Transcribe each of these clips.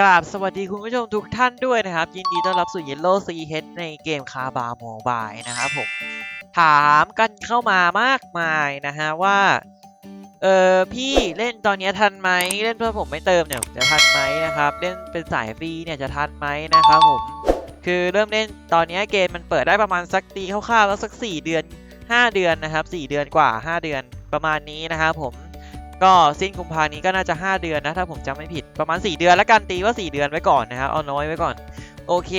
กราบสวัสดีคุณผู้ชมทุกท่านด้วยนะครับ ยินดีต้อนรับสู่ Yellow c h ในเกมคาบาโมบายนะครับผม ถามกันเข้ามามากมายนะฮะว่า เออพี่เล่นตอนนี้ทันไหมเล่นเพื่อผมไม่เติมเนี่ยจะทันไหมนะครับ เล่นเป็นสายฟรีเนี่ยจะทันไหมนะครับผม คือเริ่มเล่นตอนนี้เกมมันเปิดได้ประมาณสักตีคร่าวๆแล้วสัก 4 เดือน 5 เดือนนะครับ4เดือนกว่า 5 เดือนประมาณนี้นะครับผม ก็สิ้นกุมภานี้ก็น่าจะ 5 เดือนนะ ถ้าผมจำไม่ผิดประมาณ 4 เดือนแล้วกันตีว่า 4 เดือนไว้ก่อนนะครับเอาน้อยไว้ก่อน โอเค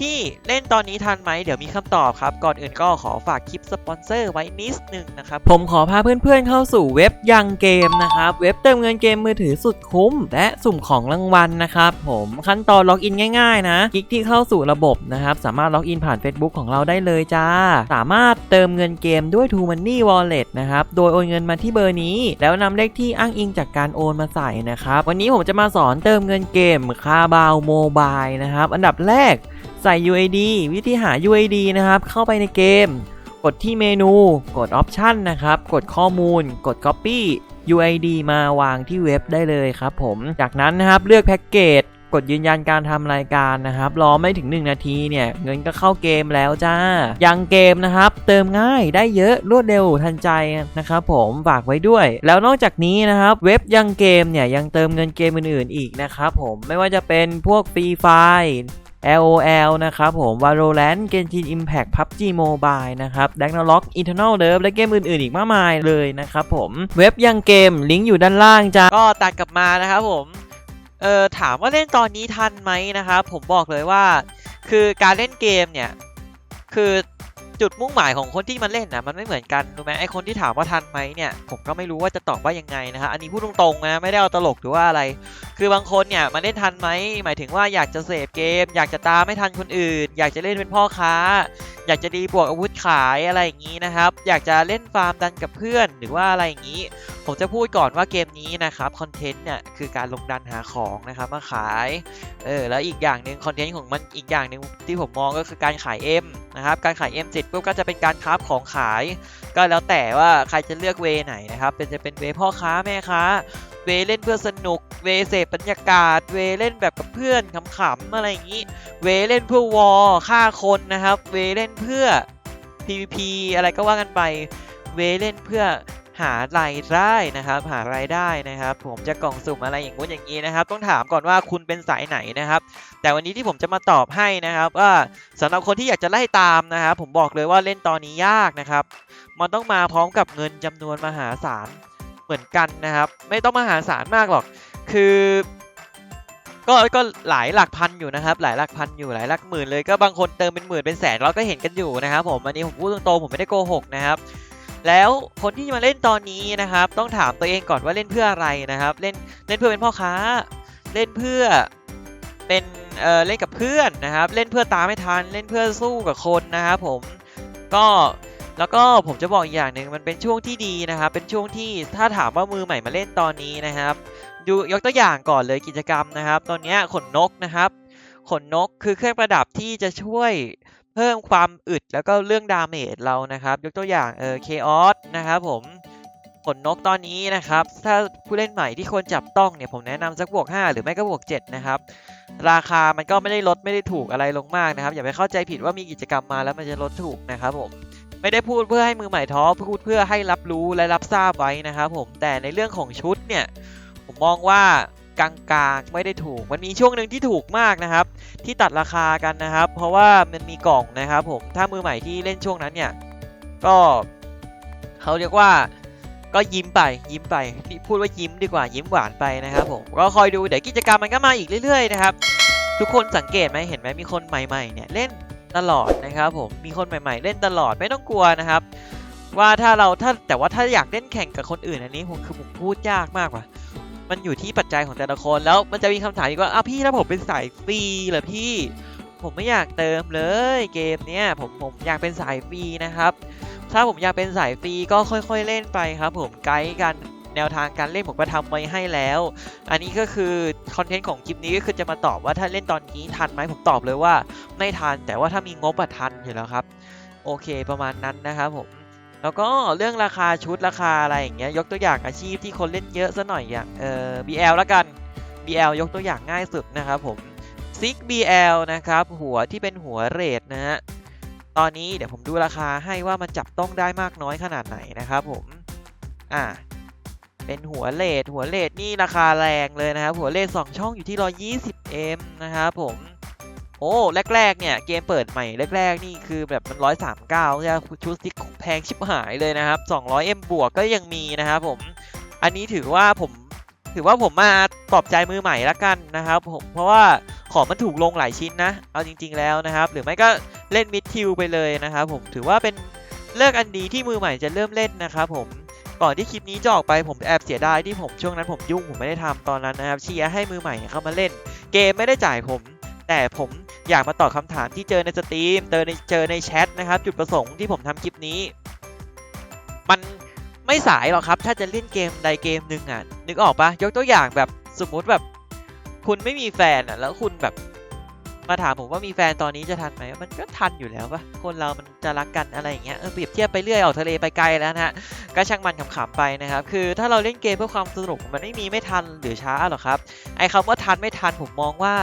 พี่เล่นตอนนี้ทันไหมเดี๋ยวมีคำตอบครับ ก่อนอื่นก็ขอฝากคลิปสปอนเซอร์ไว้นิดหนึ่งนะครับ ผมขอพาเพื่อนๆเข้าสู่เว็บยังเกมนะครับ เว็บเติมเงินเกมมือถือสุดคุ้ม และสุ่มของรางวัลนะครับผมขั้นตอนล็อกอินง่ายๆนะคลิกที่เข้าสู่ระบบนะครับ สามารถล็อกอินผ่าน Facebook ของเราได้เลยจ้า สามารถเติมเงินเกมด้วย True Money Wallet นะครับ โดยโอนเงินมาที่เบอร์นี้ แล้วนำเลขที่อ้างอิงจากการโอนมาใส่นะครับ วันนี้ผมจะมาสอนเติมเงินเกมคาบาวโมบายนะครับ อันดับแรก ใส่ UID วิธีหา UID นะครับ เข้าไปในเกม กดที่เมนูกด Option นะครับ กดข้อมูล กด Copy UID มาวางที่เว็บได้เลยครับผม จากนั้นนะครับเลือกแพ็กเกจกดยืนยันการทำรายการนะครับ รอไม่ถึง 1 นาทีเนี่ย เงินก็เข้าเกมแล้วจ้า ยังเกมนะครับ เติมง่ายได้เยอะรวดเร็วทันใจนะครับผมฝากไว้ด้วย แล้วนอกจากนี้นะครับ เว็บยังเกมเนี่ย ยังเติมเงินเกมอื่นๆอีกนะครับผมไม่ว่าจะเป็นพวกฟรีไฟ LOL นะครับผม Valorant Genshin Impact PUBG Mobile นะครับ d a g n a l o g Eternal Dev และเกมอื่นๆ อีกมากมายเลยนะครับผม เว็บยังเกมลิงก์อยู่ด้านล่างจ้าก็ตัดกลับมานะครับผม เอ่อถามว่าเล่นตอนนี้ทันไหมนะครับ ผมบอกเลยว่า คือการเล่นเกมเนี่ย คือ จุดมุ่งหมายของคนที่มันเล่นนะมันไม่เหมือนกันรู้ไหมไอคนที่ถามว่าทันไหมเนี่ยผมก็ไม่รู้ว่าจะตอบว่ายังไงนะฮะอันนี้พูดตรงๆนะไม่ได้เอาตลกหรือว่าอะไร คือบางคนเนี่ยมาเล่นทันไหมหมายถึงว่าอยากจะเสพเกม อยากจะตามไม่ทันคนอื่น อยากจะเล่นเป็นพ่อค้า อยากจะดีบวกอาวุธขายอะไรอย่างนี้นะครับ อยากจะเล่นฟาร์มดันกับเพื่อนหรือว่าอะไรอย่างนี้ ผมจะพูดก่อนว่าเกมนี้นะครับคอนเทนต์เนี่ยคือการลงดันหาของนะครับมาขายเออแล้วอีกอย่างหนึ่งคอนเทนต์ของมันอีกอย่างหนึ่งที่ผมมองก็คือการขาย M นะครับการขาย M เสร็จปุ๊บก็จะเป็นการคราฟของขาย ก็แล้วแต่ว่าใครจะเลือกเวไหนนะครับเป็นจะเป็นเวพ่อค้าแม่ค้า เวเล่นเพื่อสนุก เวเสพบรรยากาศ เวเล่นแบบกับเพื่อนขำๆอะไรอย่างนี้ เวเล่นเพื่อวอลฆ่าคนนะครับ เวเล่นเพื่อ PVP อะไรก็ว่ากันไป เวเล่นเพื่อหารายได้นะครับ หารายได้นะครับ ผมจะกล่องสุ่มอะไรอย่างงู้นอย่างนี้นะครับ ต้องถามก่อนว่าคุณเป็นสายไหนนะครับ แต่วันนี้ที่ผมจะมาตอบให้นะครับว่าสำหรับคนที่อยากจะไล่ตามนะครับผมบอกเลยว่าเล่นตอนนี้ยากนะครับ มันต้องมาพร้อมกับเงินจำนวนมหาศาล เหมือนกันนะครับ ไม่ต้องมหาศาลมากหรอก คือก็ก็หลายหลักพันอยู่นะครับ หลายหลักพันอยู่หลายหลักหมื่นเลยก็บางคนเติมเป็นหมื่นเป็นแสนเราก็เห็นกันอยู่นะครับ ผมอันนี้ผมพูดตรงๆผมไม่ได้โกหกนะครับ แล้วคนที่มาเล่นตอนนี้นะครับ ต้องถามตัวเองก่อนว่าเล่นเพื่ออะไรนะครับ เล่นเล่นเพื่อเป็นพ่อค้า เล่นเพื่อเป็นเอ่อเล่นกับเพื่อนนะครับ เล่นเพื่อตามไม่ทันเล่นเพื่อสู้กับคนนะครับผมก็ แล้วก็ผมจะบอกอีกอย่างหนึ่งมันเป็นช่วงที่ดีนะครับ เป็นช่วงที่ถ้าถามว่ามือใหม่มาเล่นตอนนี้นะครับดูยกตัวอย่างก่อนเลยกิจกรรมนะครับ ตอนนี้ขนนกนะครับ ขนนกคือเครื่องประดับที่จะช่วยเพิ่มความอึดแล้วก็เรื่องดาเมจเรานะครับ ยกตัวอย่างเออเคออสนะครับผมขนนกตอนนี้นะครับ ถ้าผู้เล่นใหม่ที่ควรจับต้องเนี่ยผมแนะนำสักบวก 5 หรือไม่ก็บวก 7 นะครับ ราคามันก็ไม่ได้ลดไม่ได้ถูกอะไรลงมากนะครับ อย่าไปเข้าใจผิดว่ามีกิจกรรมมาแล้วมันจะลดถูกนะครับผม ไม่ได้พูดเพื่อให้มือใหม่ท้อพูดเพื่อให้รับรู้และรับทราบไว้นะครับผมแต่ในเรื่องของชุดเนี่ยผมมองว่ากลางๆไม่ได้ถูก มันมีช่วงหนึ่งที่ถูกมากนะครับ ที่ตัดราคากันนะครับ เพราะว่ามันมีกล่องนะครับผมถ้ามือใหม่ที่เล่นช่วงนั้นเนี่ยก็เขาเรียกว่าก็ยิ้มไปยิ้มไปพูดว่ายิ้มดีกว่ายิ้มหวานไปนะครับผมก็คอยดูเดี๋ยวกิจกรรมมันก็มาอีกเรื่อยๆนะครับทุกคนสังเกตไหมเห็นไหมมีคนใหม่ๆเนี่ยเล่น ตลอดนะครับผมมีคนใหม่ๆ เล่นตลอดไม่ต้องกลัวนะครับ ว่าถ้าเราถ้าแต่ว่าถ้าอยากเล่นแข่งกับคนอื่นอันนี้ผมคือผมพูดยากมากว่ะมันอยู่ที่ปัจจัยของแต่ละคนแล้วมันจะมีคำถามอีกว่าอ้าวพี่ถ้าผมเป็นสายฟรีเหรอพี่ ผมไม่อยากเติมเลยเกมเนี้ยผมผมอยากเป็นสายฟรีนะครับ ถ้าผมอยากเป็นสายฟรีก็ค่อย ๆ เล่นไปครับ ผมไกด์กัน แนวทางการเล่นผมก็ทำไว้ให้แล้ว อันนี้ก็คือคอนเทนต์ของคลิปนี้ก็คือจะมาตอบว่าถ้าเล่นตอนนี้ทันไหมผมตอบเลยว่าไม่ทัน แต่ว่าถ้ามีงบอะทันอยู่แล้วครับ โอเคประมาณนั้นนะครับผมแล้วก็เรื่องราคาชุดราคาอะไรอย่างเงี้ยยกตัวอย่างอาชีพที่คนเล่นเยอะซะหน่อยอย่างเออ BL ละกัน BL ยกตัวอย่างง่ายสุดนะครับผม Six BL นะครับหัวที่เป็นหัวเรทนะฮะตอนนี้เดี๋ยวผมดูราคาให้ว่ามันจับต้องได้มากน้อยขนาดไหนนะครับผมอ่า เป็นหัวเลดหัวเลดนี่ราคาแรงเลยนะครับ หัวเลด2ช่องอยู่ที่ 120M นะครับผมโอ้แรกๆเนี่ยเกมเปิดใหม่แรกๆนี่คือแบบมัน139จะชุดซิกแพงชิบหายเลยนะครับ 200M บวกก็ยังมีนะครับผมอันนี้ถือว่าผมถือว่าผมมาปลอบใจมือใหม่ละกันนะครับผมเพราะว่าของมันถูกลงหลายชิ้นนะ เอาจริง ๆแล้วนะครับ หรือไม่ก็เล่นมิดทิวไปเลยนะครับผมถือว่าเป็นเลิกอันดีที่มือใหม่จะเริ่มเล่นนะครับผม ก่อนที่คลิปนี้จะออกไปผมแอบเสียดายที่ผมช่วงนั้นผมยุ่งผมไม่ได้ทำตอนนั้นนะครับเชียร์ให้มือใหม่เข้ามาเล่น เกมไม่ได้จ่ายผม แต่ผมอยากมาตอบคำถามที่เจอในสตรีมเจอในเจอในแชทนะครับ จุดประสงค์ที่ผมทำคลิปนี้ มันไม่สายหรอกครับ ถ้าจะเล่นเกมใดเกมหนึ่งอะนึกออกปะยกตัวอย่างแบบสมมุติแบบ คุณไม่มีแฟนอะแล้วคุณแบบ มาถามผมว่ามีแฟนตอนนี้จะทันไหมมันก็ทันอยู่แล้วปะคนเรามันจะรักกันอะไรอย่างเงี้ยเออเปรียบเทียบไปเรื่อยออกทะเลไปไกลแล้วนะฮะก็ช่างมันขำๆไปนะครับคือถ้าเราเล่นเกมเพื่อความสนุกมันไม่มีไม่ทันหรือช้าหรอกครับไอ้คำว่าทันไม่ทันผมมองว่า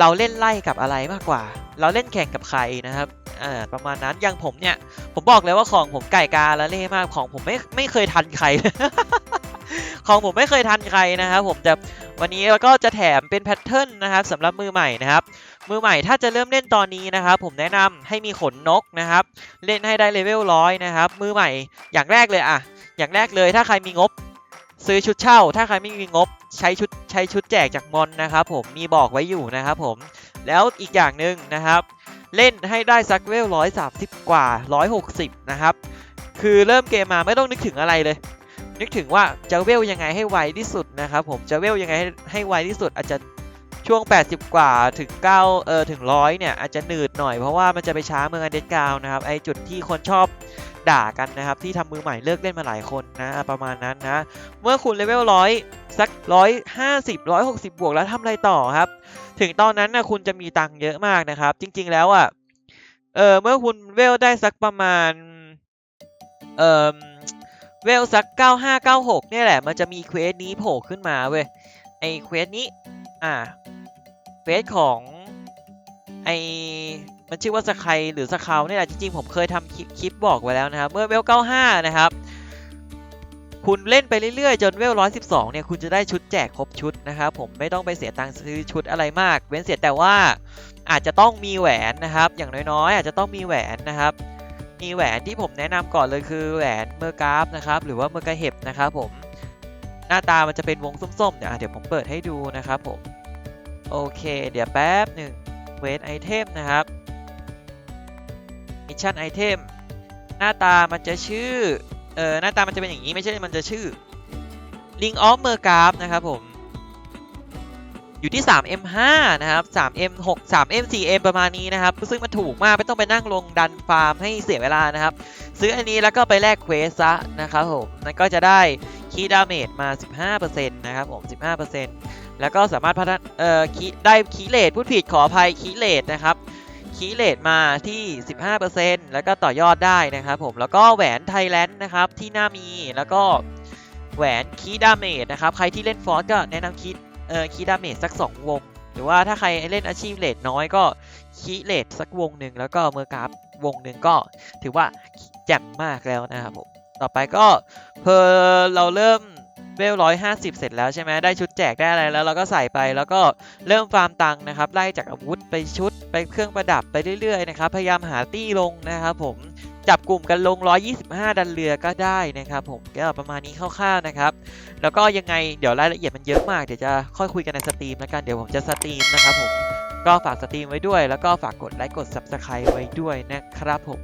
เราเล่นไล่กับอะไรมากกว่า เราเล่นแข่งกับใครนะครับอ่าประมาณนั้นอย่างผมเนี่ย ผมบอกเลยว่าของผมไก่กาและเล่มากของผมไม่ไม่เคยทันใครของผมไม่เคยทันใครนะครับผมจะ วันนี้เราก็จะแถมเป็นแพทเทิร์นนะครับสำหรับมือใหม่นะครับ มือใหม่ถ้าจะเริ่มเล่นตอนนี้นะครับ ผมแนะนำให้มีขนนกนะครับ เล่นให้ได้เลเวลร้อยนะครับ มือใหม่อย่างแรกเลยอะอย่างแรกเลยถ้าใครมีงบ ซื้อชุดเช่า ถ้าใครไม่มีงบใช้ชุดใช้ชุดแจกจากมอนนะครับ ผมมีบอกไว้อยู่นะครับ ผมแล้วอีกอย่างหนึ่งนะครับ เล่นให้ได้สักเวลร้อยสามสิบกว่าร้อยหกสิบนะครับ คือเริ่มเกมมาไม่ต้องนึกถึงอะไรเลย นึกถึงว่าจะเวลยังไงให้ไวที่สุดนะครับผมจะเวลยังไงให้ให้ไวที่สุดอาจจะช่วง 80 กว่าถึง 9 เออถึงร้อยเนี่ย อาจจะหนืดหน่อยเพราะว่ามันจะไปช้าเมืองอันเดนกาวนะครับ ไอจุดที่คนชอบด่ากันนะครับ ที่ทำมือใหม่เลิกเล่นมาหลายคนนะ ประมาณนั้นนะ เมื่อคุณเลเวลร้อยสักร้อยห้าสิบร้อยหกสิบบวกแล้วทำอะไรต่อครับ ถึงตอนนั้นนะคุณจะมีตังค์เยอะมากนะครับ จริง ๆ แล้วอะเออเมื่อคุณเวลได้สักประมาณเออ เวลสัก 9596 เนี่ยแหละ มันจะมีเควสนี้โผล่ขึ้นมาเว้ย ไอเควสนี้ อ่า เควสของ ไอมันชื่อว่าสไครหรือสคาวเนี่ยแหละจริงๆ ผมเคยทำคลิปคลิปบอกไว้แล้วนะครับเมื่อเวล 95 นะครับ คุณเล่นไปเรื่อยๆ จนเวล 112 เนี่ย คุณจะได้ชุดแจกครบชุดนะครับผมไม่ต้องไปเสียตังค์ซื้อชุดอะไรมาก เว้นเสียแต่ว่าอาจจะต้องมีแหวนนะครับ อย่างน้อยๆ อาจจะต้องมีแหวนนะครับ มีแหวนที่ผมแนะนำก่อนเลยคือแหวนเมอร์กราฟนะครับหรือว่าเมอร์กาเห็บนะครับผมหน้าตามันจะเป็นวงส้มๆเดี๋ยวเดี๋ยวผมเปิดให้ดูนะครับผมโอเค เดี๋ยวแป๊บหนึ่งเวทไอเทมนะครับมิชชั่นไอเทมหน้าตามันจะชื่อเออหน้าตามันจะเป็นอย่างนี้ไม่ใช่มันจะชื่อ Ring of m e r g r a f นะครับผม อยู่ที่ 3M5 นะครับ 3M6 3M 4M ประมาณนี้นะครับ ซึ่งมันถูกมาก ไม่ต้องไปนั่งลงดันฟาร์มให้เสียเวลานะครับ ซื้ออันนี้แล้วก็ไปแลกเควสซะนะครับผมนั่นก็จะได้คีดาเมจมา 15%นะครับผม 15%แล้วก็สามารถพัฒนาเอ่อคีได้คีเลทพูดผิดขออภัยคีเลทนะครับคีเลทมาที่ 15%แล้วก็ต่อยอดได้นะครับผม แล้วก็แหวนไทยแลนด์นะครับที่น่ามี แล้วก็แหวนคีดาเมจนะครับ ใครที่เล่นฟอร์สก็แนะนำคี เอ่อคีดาเมจสัก 2 วง หรือว่าถ้าใครเล่นอาชีพเลทน้อยก็คีเลทสักวงหนึ่งแล้วก็เมอร์กราฟวงหนึ่งก็ถือว่าแจ่มมากแล้วนะครับผมต่อไปก็เพอเราเริ่มเวลร้อยห้าสิบเสร็จแล้วใช่ไหมได้ชุดแจกได้อะไรแล้วเราก็ใส่ไปแล้วก็เริ่มฟาร์มตังค์นะครับไล่จากอาวุธไปชุดไปเครื่องประดับไปเรื่อยๆนะครับพยายามหาตี้ลงนะครับผม จับกลุ่มกันลง 125 ดันเรือก็ได้นะครับผมก็ประมาณนี้คร่าวๆนะครับ แล้วก็ยังไงเดี๋ยวรายละเอียดมันเยอะมากเดี๋ยวจะค่อยคุยกันในสตรีมแล้วกันเดี๋ยวผมจะสตรีมนะครับผมก็ฝากสตรีมไว้ด้วย แล้วก็ฝากกดไลค์กด Subscribe ไว้ด้วยนะครับผม